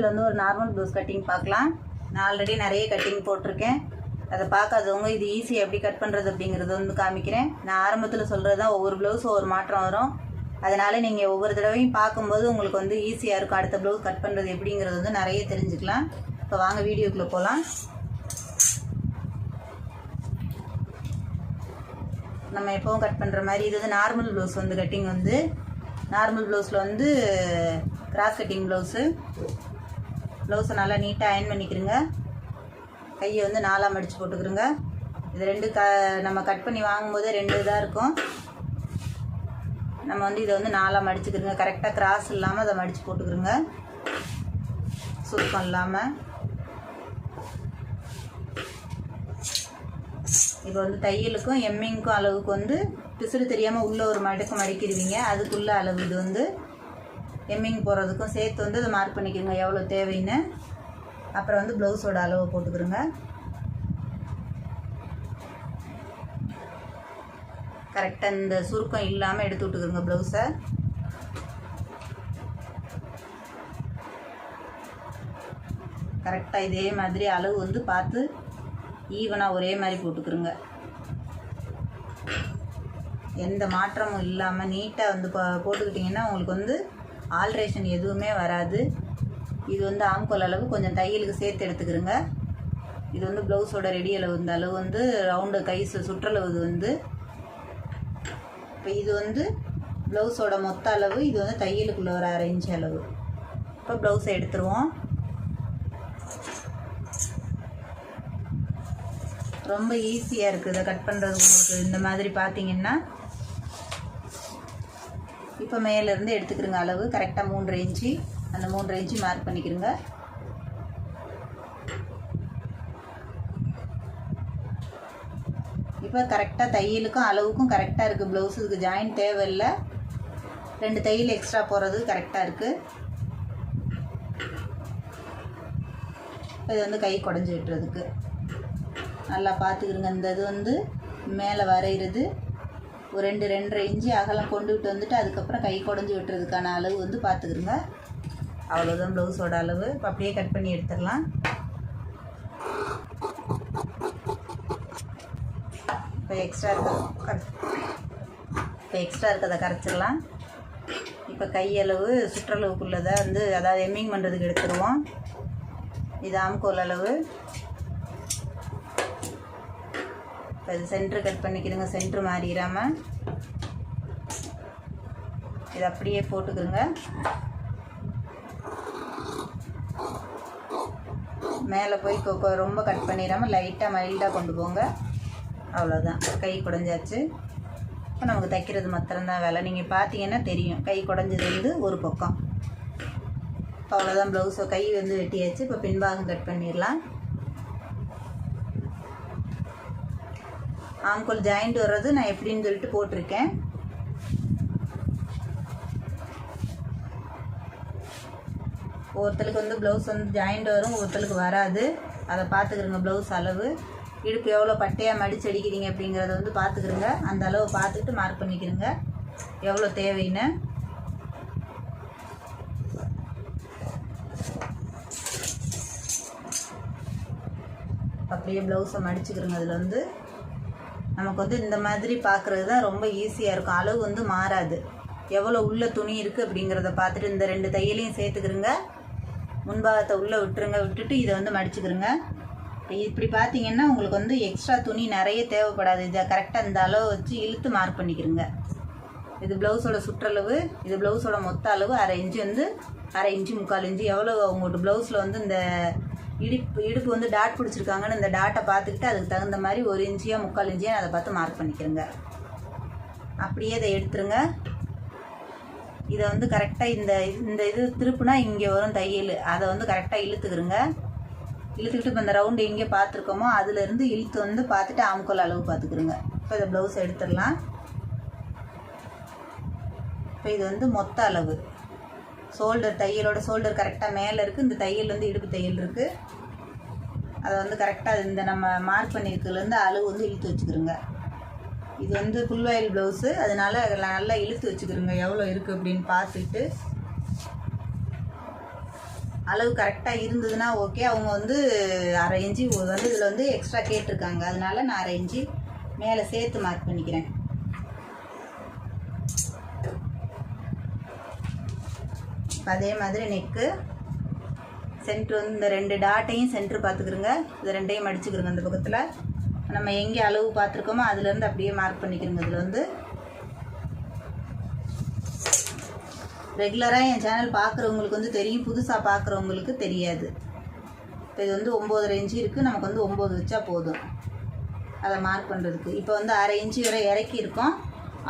வீடியோவில் வந்து ஒரு நார்மல் ப்ளவுஸ் கட்டிங் பார்க்கலாம். நான் ஆல்ரெடி நிறைய கட்டிங் போட்டிருக்கேன். அதை பார்க்காதவங்க இது ஈஸி எப்படி கட் பண்ணுறது அப்படிங்கிறது வந்து காமிக்கிறேன். நான் ஆரம்பத்தில் சொல்கிறது தான் ஒவ்வொரு ப்ளவுஸும் ஒவ்வொரு மாற்றம் வரும். அதனால் நீங்கள் ஒவ்வொரு தடவையும் பார்க்கும்போது உங்களுக்கு வந்து ஈஸியாக இருக்கும் அடுத்த ப்ளவுஸ் கட் பண்ணுறது எப்படிங்கிறது வந்து நிறைய தெரிஞ்சுக்கலாம். இப்போ வாங்க வீடியோக்குள்ளே போகலாம் நம்ம எப்பவும் கட் பண்ணுற மாதிரி இது வந்து நார்மல் ப்ளவுஸ் வந்து கட்டிங் வந்து. நார்மல் ப்ளவுஸில் வந்து கிராஸ் கட்டிங் ப்ளவுஸு ப்ளவுஸை நல்லா நீட்டாக அயன் பண்ணிக்கிறங்க கையை வந்து நாலாக மடித்து போட்டுக்கிறோங்க இது ரெண்டு க நம்ம கட் பண்ணி வாங்கும்போது ரெண்டு இதாக இருக்கும். நம்ம வந்து இதை வந்து நாலாக மடிச்சுக்கிறோங்க கரெக்டாக கிராஸ் இல்லாமல் அதை மடித்து போட்டுக்கிறோங்க சுத்தம் இல்லாமல் இப்போ வந்து தையலுக்கும் எம்மிங்க்கும் அளவுக்கு வந்து பிசுறு தெரியாமல் உள்ளே ஒரு மடக்கு மடிக்கிடுவீங்க அதுக்குள்ள அளவு இது வந்து. எம்மிங் போகிறதுக்கும் சேர்த்து வந்து அதை மார்க் பண்ணிக்கோங்க எவ்வளோ தேவைன்னு. அப்புறம் வந்து ப்ளவுஸோட அளவை போட்டுக்கிறோங்க கரெக்டாக இந்த சுருக்கம் இல்லாமல் எடுத்து விட்டுக்கிறோங்க ப்ளவுஸை கரெக்டாக இதே மாதிரி அளவு வந்து பார்த்து ஈவனாக ஒரே மாதிரி போட்டுக்கிறோங்க எந்த மாற்றமும் இல்லாமல் நீட்டாக வந்து போட்டுக்கிட்டிங்கன்னா உங்களுக்கு வந்து ஆல்ட்ரேஷன் எதுவுமே வராது. இது வந்து ஆம்கோல் அளவு. கொஞ்சம் தையலுக்கு சேர்த்து எடுத்துக்கிறோங்க. இது வந்து ப்ளவுஸோட ரெடி அளவு. இந்த அளவு வந்து ரவுண்டு கை சுற்றளவு இது வந்து. இப்போ இது வந்து ப்ளவுஸோட மொத்த அளவு. இது வந்து தையலுக்குள்ள ஒரு அரை இன்ச் அளவு. இப்போ ப்ளவுஸை எடுத்துருவோம். ரொம்ப ஈஸியாக இருக்குது இதை கட் பண்ணுறது உங்களுக்கு இந்த மாதிரி பார்த்தீங்கன்னா இப்போ மேலேருந்து எடுத்துக்கிறங்க அளவு. கரெக்டாக மூணு இன்ச்சு. அந்த மூணு இன்ச்சு மார்க் பண்ணிக்கிறங்க. இப்போ கரெக்டாக தையலுக்கும் அளவுக்கும் கரெக்டாக இருக்குது ப்ளவுஸுக்கு ஜாயின் தேவையில்லை. ரெண்டு தையல் எக்ஸ்ட்ரா போகிறது கரெக்டாக இருக்குது இது வந்து கை குடஞ்சி விட்டுறதுக்கு நல்லா பார்த்துக்கிருங்க இந்த இது வந்து மேலே வரைகிறது ஒரு ரெண்டு ரெண்டரை இன்ச்சு அகலம் கொண்டு விட்டு வந்துட்டு அதுக்கப்புறம் கை குடஞ்சி விட்டுறதுக்கான அளவு வந்து பார்த்துக்குருங்க. அவ்வளோதான் ப்ளவுஸோட அளவு. இப்போ அப்படியே கட் பண்ணி எடுத்துடலாம். இப்போ எக்ஸ்ட்ரா இருக்க இப்போ எக்ஸ்ட்ரா இருக்கிறத கரைச்சிடலாம். இப்போ கையளவு சுற்றளவுக்குள்ளதை வந்து அதாவது எம்மிங் பண்ணுறதுக்கு எடுத்துருவோம். இது ஆம்கோல் அளவு. இப்போ இது சென்ட்ரு கட் பண்ணிக்கிடுங்க சென்ட்ரு மாறிடாமல் இது அப்படியே போட்டுக்கோங்க. மேலே போய் ரொம்ப கட் பண்ணிடாமல் லைட்டாக மைல்டாக கொண்டு போங்க. அவ்வளோதான் கை குடஞ்சாச்சு. இப்போ நமக்கு தைக்கிறது மாத்திரம்தான் வேலை. நீங்கள் பார்த்தீங்கன்னா தெரியும். கை குடஞ்சது வந்து ஒரு பக்கம். அவ்வளோதான் ப்ளவுஸோ கை வந்து வெட்டியாச்சு. இப்போ பின்பாகம் கட் பண்ணிடலாம். ஆங்கோல் ஜாயிண்ட் வர்றது நான் எப்படின்னு சொல்லிட்டு போட்டிருக்கேன். ஒருத்தருக்கு வந்து ப்ளவுஸ் வந்து ஜாயிண்ட் வரும் ஒருத்தருக்கு வராது. அதை பார்த்துக்கிறங்க ப்ளவுஸ் அளவு. இடுப்பு எவ்வளோ பட்டையாக மடிச்சு அடிக்கிறீங்க அப்படிங்கிறத வந்து பார்த்துக்கிறங்க அந்த அளவு பார்த்துக்கிட்டு மார்க் பண்ணிக்கிறங்க எவ்வளோ தேவைன்னு. அப்படியே ப்ளவுஸை மடிச்சுக்கிறோங்க அதில் வந்து. நமக்கு வந்து இந்த மாதிரி பார்க்குறது தான் ரொம்ப ஈஸியாக இருக்கும். அளவு வந்து மாறாது. எவ்வளோ உள்ள துணி இருக்குது அப்படிங்கிறத பார்த்துட்டு இந்த ரெண்டு தையலையும் சேர்த்துக்கிறங்க முன்பாகத்தை உள்ளே விட்டுருங்க. விட்டுட்டு இதை வந்து மடிச்சுக்கிறங்க இப்படி பார்த்தீங்கன்னா உங்களுக்கு வந்து எக்ஸ்ட்ரா துணி நிறைய தேவைப்படாது. இதை கரெக்டாக இந்த அளவு வச்சு இழுத்து மார்க் பண்ணிக்கிறங்க இது ப்ளவுஸோட சுற்றளவு இது ப்ளவுஸோட மொத்த அளவு அரை இன்ச்சு வந்து அரை இன்ச்சு முக்கால் இன்ச்சு எவ்வளோ உங்கள்கிட்ட ப்ளவுஸில் வந்து இந்த இடுப்பு இடுப்பு வந்து டாட் பிடிச்சிருக்காங்கன்னு இந்த டாட்டை பார்த்துக்கிட்டு அதுக்கு தகுந்த மாதிரி ஒரு இன்ச்சியாக முக்கால் இன்ச்சியாக அதை பார்த்து மார்க் பண்ணிக்கிறேங்க. அப்படியே இதை எடுத்துருங்க. இதை வந்து கரெக்டாக இந்த இந்த இது திருப்புனா இங்கே வரும் தையல் அதை வந்து கரெக்டாக இழுத்துக்கிறங்க இழுத்துக்கிட்டு இப்போ இந்த ரவுண்டு எங்கே பார்த்துருக்கோமோ அதுலேருந்து இழுத்து வந்து பார்த்துட்டு ஆம்கோல் அளவு பார்த்துக்கிறங்க இப்போ இதை ப்ளவுஸ் எடுத்துடலாம். இப்போ இது வந்து மொத்த அளவு. ஷோல்டர் தையலோட ஷோல்டர் கரெக்டாக மேலே இருக்குது இந்த தையல் வந்து இடுப்பு தையல் இருக்குது அதை வந்து கரெக்டாக இந்த நம்ம மார்க் பண்ணியிருக்கிறதுலேருந்து அளவு வந்து இழுத்து வச்சுக்கிறோங்க இது வந்து ஃபுல் வயல் ப்ளவுஸு அதனால அதில் நல்லா இழுத்து வச்சுக்கிறோங்க எவ்வளோ இருக்குது அப்படின்னு பார்த்துட்டு. அளவு கரெக்டாக இருந்ததுன்னா ஓகே அவங்க வந்து அரை இன்ச்சு வந்து இதில் வந்து எக்ஸ்ட்ரா கேட்டிருக்காங்க. அதனால் நான் அரை இன்ச்சு மேலே சேர்த்து மார்க் பண்ணிக்கிறேன் இப்ப அதே மாதிரி நெக்கு சென்ட்ரு வந்து இந்த ரெண்டு டாட்டையும் சென்ட்ரு பார்த்துக்கிறோங்க இது ரெண்டையும் மடிச்சுக்கிறோங்க இந்த பக்கத்தில். நம்ம எங்கே அளவு பார்த்துருக்கோமோ அதுலேருந்து அப்படியே மார்க் பண்ணிக்கிறோங்க இதில் வந்து. ரெகுலராக என் சேனல் பார்க்குறவங்களுக்கு வந்து தெரியும். புதுசாக பார்க்குறவங்களுக்கு தெரியாது. இப்போ இது வந்து ஒம்போதரை இன்ச்சு இருக்குது நமக்கு வந்து ஒம்பது வச்சா போதும். அதை மார்க் பண்ணுறதுக்கு இப்போ வந்து அரை இன்ச்சு வரை இறக்கியிருக்கோம்.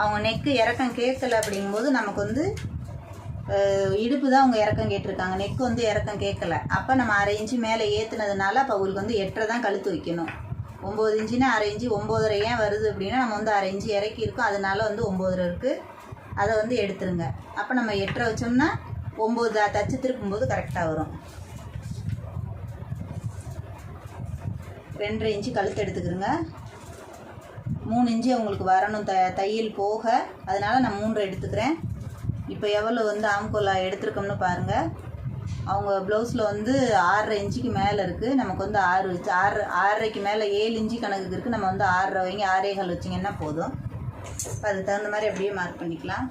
அவங்க நெக்கு இறக்கம் கேட்கல அப்படிங்கும்போது நமக்கு வந்து இடுப்பு தான் அவங்க இறக்கம் கேட்டிருக்காங்க. நெக்கு வந்து இறக்கம் கேட்கல. அப்போ நம்ம அரை இன்ச்சு மேலே ஏற்றுனதுனால அப்போ அவங்களுக்கு வந்து எட்டரை தான் கழுத்து வைக்கணும். ஒம்பது இன்ச்சுனா அரை இன்ச்சு ஒம்போதரை ஏன் வருது அப்படின்னா நம்ம வந்து அரை இன்ச்சு இறக்கி இருக்கோம். அதனால வந்து ஒம்போதரை இருக்குது அதை வந்து எடுத்துருங்க. அப்போ நம்ம எட்டரை வச்சோம்னா ஒம்பது தச்சு திருப்பும்போது கரெக்டாக வரும். ரெண்டரை இன்ச்சு கழுத்து எடுத்துக்கிறோங்க மூணு இன்ச்சு அவங்களுக்கு வரணும். த தையல் போக. அதனால் நான் மூன்று எடுத்துக்கிறேன். இப்போ எவ்வளோ வந்து ஆம்கோலா எடுத்திருக்கோம்னு பாருங்கள் அவங்க ப்ளவுஸில் வந்து ஆறரை இன்ச்சுக்கு மேலே இருக்குது நமக்கு வந்து ஆறு வச்சு ஆறு ஆறரைக்கு மேலே ஏழு இன்ச்சு கணக்குக்கு இருக்குது நம்ம வந்து ஆறரை வைங்க ஆறேகால் வச்சிங்கன்னா போதும். இப்போ அதுக்கு தகுந்த மாதிரி அப்படியே மார்க் பண்ணிக்கலாம்.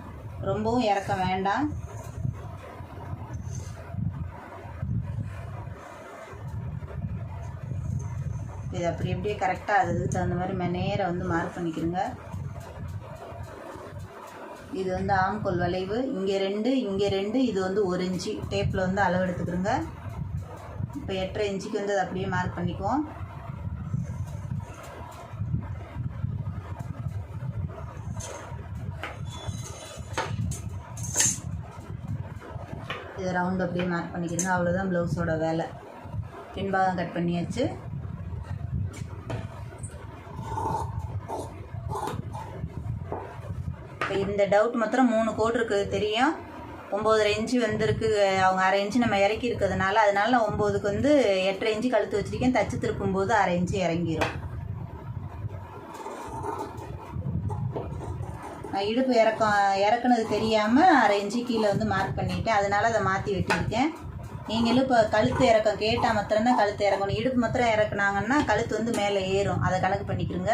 ரொம்பவும் இறக்க வேண்டாம். இது அப்படி எப்படியே கரெக்டாக அதுக்கு தகுந்த மாதிரி நேரம் வந்து மார்க் பண்ணிக்கிறேங்க இது வந்து ஆம்கோல் வளைவு. இங்கே ரெண்டு இங்கே ரெண்டு இது வந்து ஒரு இன்ச்சு. டேப்பில் வந்து அளவு எடுத்துக்கிறோங்க இப்போ எட்டரை இன்ச்சுக்கு வந்து அதை அப்படியே மார்க் பண்ணிக்குவோம். இதை ரவுண்ட் அப்படியே மார்க் பண்ணிக்கிறோங்க அவ்வளோதான் ப்ளவுஸோட வேலை. பின்பாகம் கட் பண்ணியாச்சு. இப்போ இந்த டவுட் மாத்திரம் மூணு கோடு இருக்குது தெரியும். ஒம்போதரை இன்ச்சு வந்திருக்கு. அவங்க அரை இன்ச்சு நம்ம இறக்கி இருக்கிறதுனால அதனால நான் ஒம்போதுக்கு வந்து எட்டரை இன்ச்சு கழுத்து வச்சிருக்கேன். தச்சு திருப்பும்போது அரை இன்ச்சு இறங்கிரும். நான் இடுப்பு இறக்கம் இறக்குனது தெரியாமல் அரை இன்ச்சு கீழே வந்து மார்க் பண்ணிட்டேன். அதனால அதை மாற்றி வெட்டியிருக்கேன். நீங்களும் இப்போ கழுத்து இறக்கம் கேட்டால் மாத்திரம்தான் கழுத்து இறக்கணும் இடுப்பு மாத்திரம் இறக்குனாங்கன்னா கழுத்து வந்து மேலே ஏறும். அதை கணக்கு பண்ணிக்கிறோங்க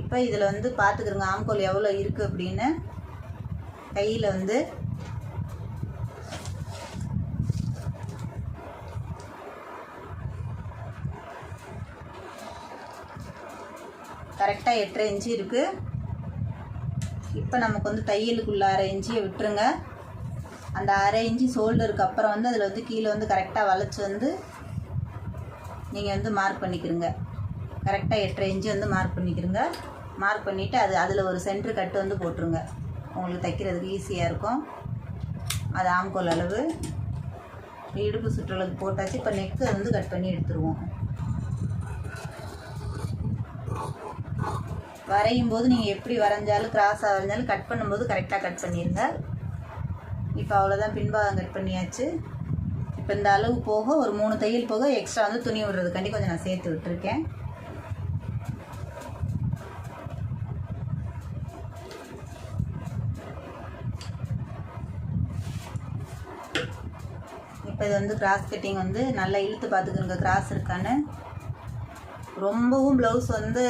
இப்போ இதில் வந்து பார்த்துக்கிறோங்க ஆம்கோல் எவ்வளோ இருக்குது அப்படின்னு. கையில் வந்து கரெக்டாக எட்டரை இன்ச்சு இருக்குது இப்போ நமக்கு வந்து தையலுக்குள்ள அரை இன்ச்சியை விட்டுருங்க. அந்த அரை இன்ச்சு ஷோல்டருக்கு அப்புறம் வந்து அதில் வந்து கீழே வந்து கரெக்டாக வளைச்சி வந்து நீங்கள் வந்து மார்க் பண்ணிக்கிறங்க கரெக்டாக எட்டரை இன்ச்சு வந்து மார்க் பண்ணிக்கிறங்க மார்க் பண்ணிவிட்டு அது அதில் ஒரு சென்ட்ரு கட்டு வந்து போட்டுருங்க. உங்களுக்கு தைக்கிறதுக்கு ஈஸியாக இருக்கும். அது ஆம்கோல் அளவு. இடுப்பு சுற்றளவுக்கு போட்டாச்சு. இப்போ நெக்கு வந்து கட் பண்ணி எடுத்துருவோம். வரையும் போது நீங்கள் எப்படி வரைஞ்சாலும் கிராஸாக வரைஞ்சாலும் கட் பண்ணும்போது கரெக்டாக கட் பண்ணிடுங்க இப்போ அவ்வளோதான் பின்பாகம் கட் பண்ணியாச்சு. இப்போ இந்த அளவு போக ஒரு மூணு தையல் போக எக்ஸ்ட்ரா வந்து துணி விடுறதுக்காண்டி கொஞ்சம் நான் சேர்த்து விட்டுருக்கேன். இப்போ இது வந்து கிராஸ் கட்டிங் வந்து நல்லா இழுத்து பார்த்துக்குங்க கிராஸ் இருக்கான்னு. ரொம்பவும் ப்ளவுஸ் வந்து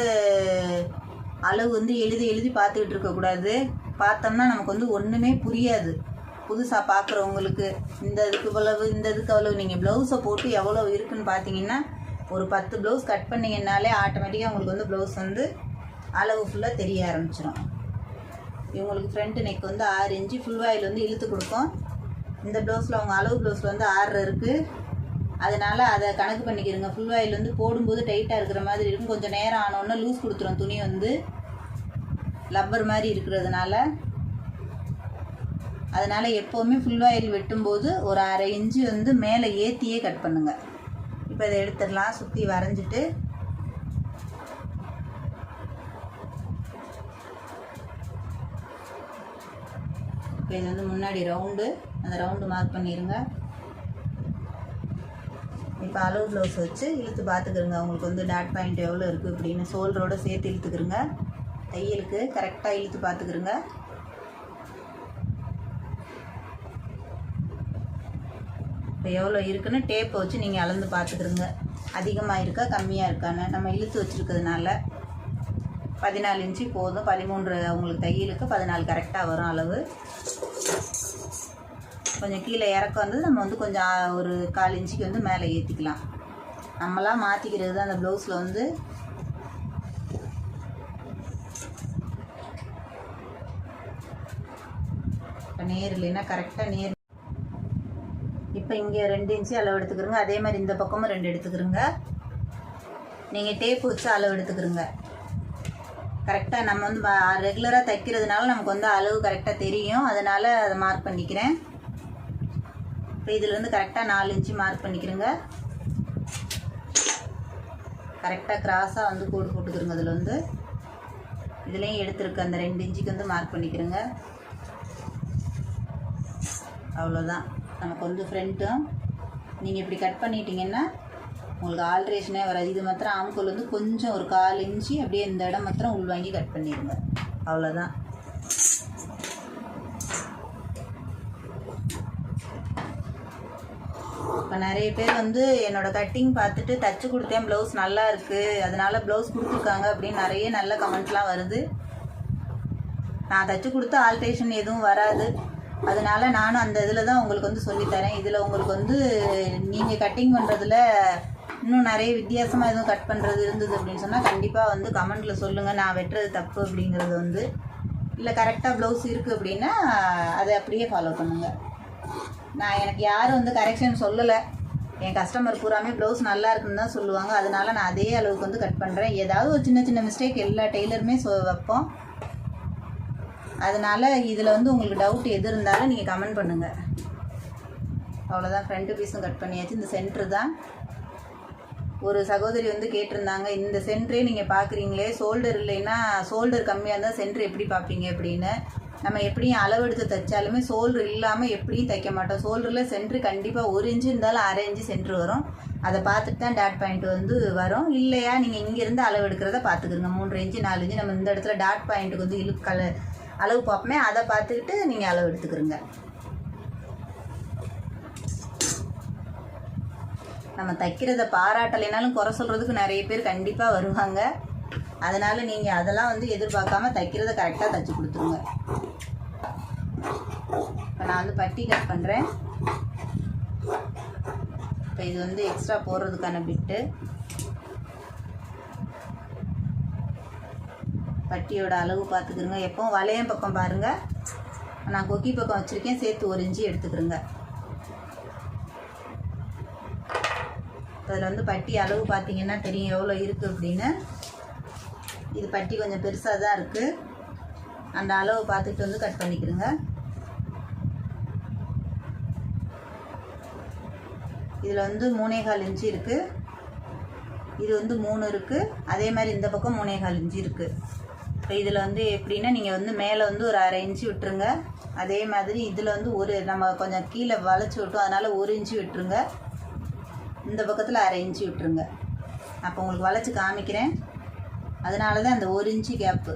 அளவு வந்து எழுதி எழுதி பார்த்துக்கிட்டு இருக்கக்கூடாது. பார்த்தோம்னா நமக்கு வந்து ஒன்றுமே புரியாது. புதுசாக பார்க்குறவங்களுக்கு இந்த இதுக்கு இவ்வளவு இந்த இதுக்கு அவ்வளவு நீங்கள் ப்ளவுஸை போட்டு எவ்வளோ இருக்குன்னு பார்த்தீங்கன்னா ஒரு பத்து ப்ளவுஸ் கட் பண்ணிங்கன்னாலே ஆட்டோமேட்டிக்காக உங்களுக்கு வந்து ப்ளவுஸ் வந்து அளவு ஃபுல்லாக தெரிய ஆரம்பிச்சிடும் இவங்களுக்கு ஃப்ரண்ட் நெக் வந்து ஆறு இன்ச்சு ஃபுல் வாயில் வந்து இழுத்து கொடுக்கும். இந்த ப்ளவுஸில் அவங்க அளவு ப்ளவுஸில் வந்து ஆறு இருக்குது அதனால் அதை கணக்கு பண்ணிக்கிறங்க ஃபுல் வாயில் வந்து போடும்போது டைட்டாக இருக்கிற மாதிரி இருக்கும். கொஞ்சம் நேரம் ஆனோடனே லூஸ் கொடுத்துரும் துணி வந்து. லப்பர் மாதிரி இருக்கிறதுனால. அதனால் எப்போவுமே ஃபுல் வாயில் வெட்டும்போது ஒரு அரை இன்ச்சு வந்து மேலே ஏற்றியே கட் பண்ணுங்கள் இப்போ இதை எடுத்துடலாம். சுற்றி வரைஞ்சிட்டு. இப்போ இது வந்து முன்னாடி ரவுண்டு அந்த ரவுண்டு மார்க் பண்ணிடுங்க இப்போ அளவு ப்ளவுஸ் வச்சு இழுத்து பார்த்துக்கிறங்க அவங்களுக்கு வந்து டாட் பாயிண்ட் எவ்வளோ இருக்குது அப்படின்னு ஷோல்டரோடு சேர்த்து இழுத்துக்கிறங்க தையலுக்கு கரெக்டாக இழுத்து பார்த்துக்கிறங்க இப்போ எவ்வளோ இருக்குன்னு டேப்பை வச்சு நீங்கள் அளந்து பார்த்துக்கிறங்க அதிகமாக இருக்கா கம்மியாக இருக்கான்னு. நம்ம இழுத்து வச்சுருக்கிறதுனால பதினாலு இன்ச்சு போதும். பதிமூன்று உங்களுக்கு தையலுக்கு பதினாலு கரெக்டாக வரும் அளவு. கொஞ்சம் கீழே இறக்கம் வந்து நம்ம வந்து கொஞ்சம் ஒரு கால் இன்ச்சுக்கு வந்து மேலே ஏற்றிக்கலாம் நம்மளாம் மாற்றிக்கிறது தான் அந்த ப்ளவுஸில் வந்து. இப்போ நேர் இல்லைன்னா கரெக்டாக நேர். இப்போ இங்கே ரெண்டு இன்ச்சு அளவு எடுத்துக்கிறோங்க. அதே மாதிரி இந்த பக்கமும் ரெண்டு எடுத்துக்கிறோங்க. நீங்கள் டேப் வச்சு அளவு எடுத்துக்கிறோங்க. கரெக்டாக நம்ம வந்து ரெகுலராக தைக்கிறதுனால நமக்கு வந்து அளவு கரெக்டாக தெரியும். அதனால் அதை மார்க் பண்ணிக்கிறேன். இப்போ இதுலேருந்து கரெக்டாக நாலு இன்ச்சு மார்க் பண்ணிக்கிறேங்க. கரெக்டாக கிராஸாக வந்து கோடு போட்டுக்கிறோங்க அதில் வந்து இதுலேயும் எடுத்துருக்கு அந்த ரெண்டு இன்ச்சுக்கு வந்து மார்க் பண்ணிக்கிறேங்க. அவ்வளோதான் நமக்கு வந்து ஃப்ரண்ட்டும் நீங்கள் இப்படி கட் பண்ணிட்டீங்கன்னா உங்களுக்கு ஆல்ட்ரேஷனே வராது. இது மாத்திரம் ஆம்கோல் வந்து கொஞ்சம் ஒரு கால் இன்ச்சு அப்படியே இந்த இடம் மாத்திரம் உள்வாங்கி கட் பண்ணிடுங்க. அவ்வளோதான் நிறைய பேர் வந்து என்னோட கட்டிங் பார்த்துட்டு தச்சு கொடுத்தேன் ப்ளவுஸ் நல்லா இருக்குது அதனால ப்ளவுஸ் கொடுத்துருக்காங்க அப்படின்னு நிறைய நல்ல கமெண்ட்லாம் வருது. நான் தச்சு கொடுத்த ஆல்ட்ரேஷன் எதுவும் வராது. அதனால நானும் அந்த இதில் தான் உங்களுக்கு வந்து சொல்லித்தரேன் இதில் உங்களுக்கு வந்து நீங்கள் கட்டிங் பண்ணுறதுல இன்னும் நிறைய வித்தியாசமாக எதுவும் கட் பண்ணுறது இருந்தது அப்படின்னு சொன்னால் கண்டிப்பாக வந்து கமெண்ட்டில் சொல்லுங்கள் நான் வெட்டுறது தப்பு அப்படிங்கிறது வந்து. இல்லை கரெக்டாக ப்ளவுஸ் இருக்குது அப்படின்னா அதை அப்படியே ஃபாலோ பண்ணுங்கள் நான் எனக்கு யாரும் வந்து கரெக்ஷன் சொல்லலை. என் கஸ்டமர் பூராமே ப்ளவுஸ் நல்லா இருக்குன்னு தான் சொல்லுவாங்க. அதனால நான் அதே அளவுக்கு வந்து கட் பண்ணுறேன் ஏதாவது ஒரு சின்ன சின்ன மிஸ்டேக் எல்லா டெய்லருமே சொ வைப்போம். அதனால் இதில் வந்து உங்களுக்கு டவுட் எது இருந்தாலும் நீங்கள் கமெண்ட் பண்ணுங்கள் அவ்வளோதான் ஃப்ரண்ட் பீஸும் கட் பண்ணியாச்சு. இந்த சென்ட்ரு தான். ஒரு சகோதரி வந்து கேட்டிருந்தாங்க இந்த சென்டரே நீங்கள் பார்க்குறீங்களே ஷோல்டர் இல்லைன்னா ஷோல்டர் கம்மியாக இருந்தால் சென்டர் எப்படி பார்ப்பீங்க அப்படின்னு. நம்ம எப்படியும் அளவெடுத்து தைச்சாலுமே சோல்ரு இல்லாமல் எப்படியும் தைக்க மாட்டோம். ஷோல்டரில் சென்ட்ரு கண்டிப்பாக ஒரு இன்ச்சு இருந்தாலும் அரை இன்ச்சு சென்ட்ரு வரும். அதை பார்த்துட்டு தான் டாட் பாயிண்ட் வந்து வரும். இல்லையா? நீங்கள் இங்கேருந்து அளவு எடுக்கிறத பார்த்துக்குங்க. மூன்று இன்ச்சு நாலு இன்ச்சு நம்ம இந்த இடத்துல டாட் பாயிண்ட்டுக்கு வந்து இழுக்க கல அளவு பார்ப்போமே. அதை பார்த்துக்கிட்டு நீங்கள் அளவு எடுத்துக்கிறங்க நம்ம தைக்கிறத பாராட்டலைனாலும் குறை சொல்கிறதுக்கு நிறைய பேர் கண்டிப்பாக வருவாங்க. அதனால் நீங்கள் அதெல்லாம் வந்து எதிர்பார்க்காம தைக்கிறத கரெக்டாக தைச்சி கொடுத்துருங்க. இப்போ நான் வந்து பட்டி கட் பண்ணுறேன் இப்போ இது வந்து எக்ஸ்ட்ரா போடுறதுக்கான பிட்டு பட்டியோட அளவு பார்த்துக்கிறங்க எப்போவும் வளையம் பக்கம் பாருங்கள் நான் கொக்கி பக்கம் வச்சுருக்கேன். சேர்த்து ஒரு இஞ்சி எடுத்துக்கிறேங்க அதில் வந்து பட்டி அளவு பார்த்தீங்கன்னா தெரியும். எவ்வளோ இருக்குது அப்படின்னு. இது பட்டி கொஞ்சம் பெருசாக தான் இருக்குது அந்த அளவு பார்த்துட்டு வந்து கட் பண்ணிக்கிறேங்க இதில் வந்து மூணே கால் இன்ச்சு இருக்குது இது வந்து மூணு இருக்குது அதே மாதிரி இந்த பக்கம் மூணே கால் இன்ச்சு இருக்குது இப்போ இதில் வந்து எப்படின்னா நீங்கள் வந்து மேலே வந்து ஒரு அரை இன்ச்சு விட்டுருங்க. அதே மாதிரி இதில் வந்து ஒரு நம்ம கொஞ்சம் கீழே வளைச்சி விட்டோம் அதனால் ஒரு இன்ச்சு விட்டுருங்க. இந்த பக்கத்தில் அரை இன்ச்சு விட்டுருங்க. அப்போ உங்களுக்கு வளைச்சி காமிக்கிறேன். அதனால தான் அந்த ஒரு இன்ச்சு கேப்பு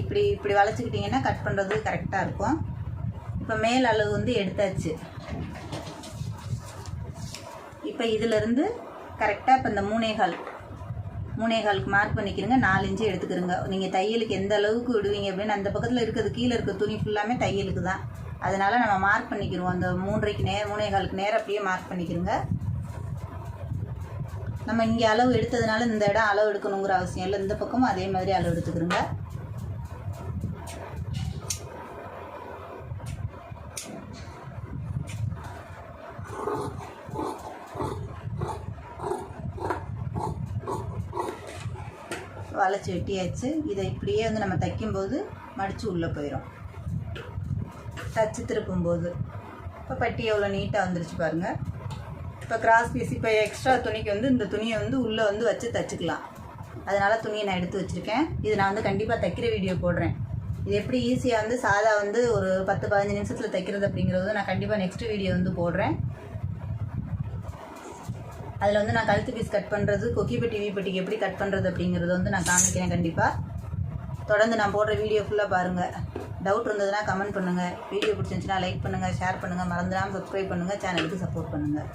இப்படி இப்படி வளைச்சிக்கிட்டிங்கன்னா கட் பண்ணுறது கரெக்டாக இருக்கும். இப்போ மேல் அளவு வந்து எடுத்தாச்சு. இப்போ இதிலிருந்து கரெக்டாக இப்போ இந்த மூணேகால் மூணேகாலுக்கு மார்க் பண்ணிக்கிறங்க நாலு இன்ச்சு எடுத்துக்கிறங்க. நீங்கள் தையலுக்கு எந்த அளவுக்கு விடுவீங்க அப்படின்னு அந்த பக்கத்தில் இருக்கிறது கீழே இருக்க துணி ஃபுல்லாமே தையலுக்கு தான். அதனால் நம்ம மார்க் பண்ணிக்கிறோம். அந்த மூன்றைக்கு நேர் மூணேகாலுக்கு நேரம் அப்படியே மார்க் பண்ணிக்கிறோங்க. நம்ம இங்கே அளவு எடுத்ததுனால இந்த இடம் அளவு எடுக்கணுங்கிற அவசியம் இல்லை. இந்த பக்கமும் அதே மாதிரி அளவு எடுத்துக்கிறோங்க. வளைச்சி வெட்டியாச்சு. இதை இப்படியே வந்து நம்ம தைக்கும்போது மடித்து உள்ளே போயிடும். தச்சு திருப்பும்போது. இப்போ பட்டி எவ்வளோ நீட்டாக வந்துருச்சு பாருங்கள் இப்போ கிராஸ் பீஸ் இப்போ எக்ஸ்ட்ரா துணிக்கு வந்து இந்த துணியை வந்து உள்ளே வந்து வச்சு தச்சுக்கலாம். அதனால் துணியை நான் எடுத்து வச்சுருக்கேன். இது நான் வந்து கண்டிப்பாக தைக்கிற வீடியோ போடுறேன். இது எப்படி ஈஸியாக வந்து சாதா வந்து ஒரு பத்து பதினஞ்சு நிமிஷத்தில் தைக்கிறது அப்படிங்கிறது நான் கண்டிப்பாக நெக்ஸ்ட் வீடியோ வந்து போடுறேன். அதில் வந்து நான் கழுத்து பீஸ் கட் பண்ணுறது கொக்கிப்பெட்டி வீ பெட்டிக்கு எப்படி கட் பண்ணுறது அப்படிங்கிறத வந்து நான் காமிக்கிறேன் கண்டிப்பாக தொடர்ந்து நான் போடுற வீடியோ ஃபுல்லாக பாருங்கள் டவுட் இருந்ததுன்னா கமெண்ட் பண்ணுங்கள் வீடியோ பிடிச்சிருந்துச்சுன்னா லைக் பண்ணுங்கள் ஷேர் பண்ணுங்கள் மறந்துடாமல் சப்ஸ்கிரைப் பண்ணுங்கள் சேனலுக்கு சப்போர்ட் பண்ணுங்கள்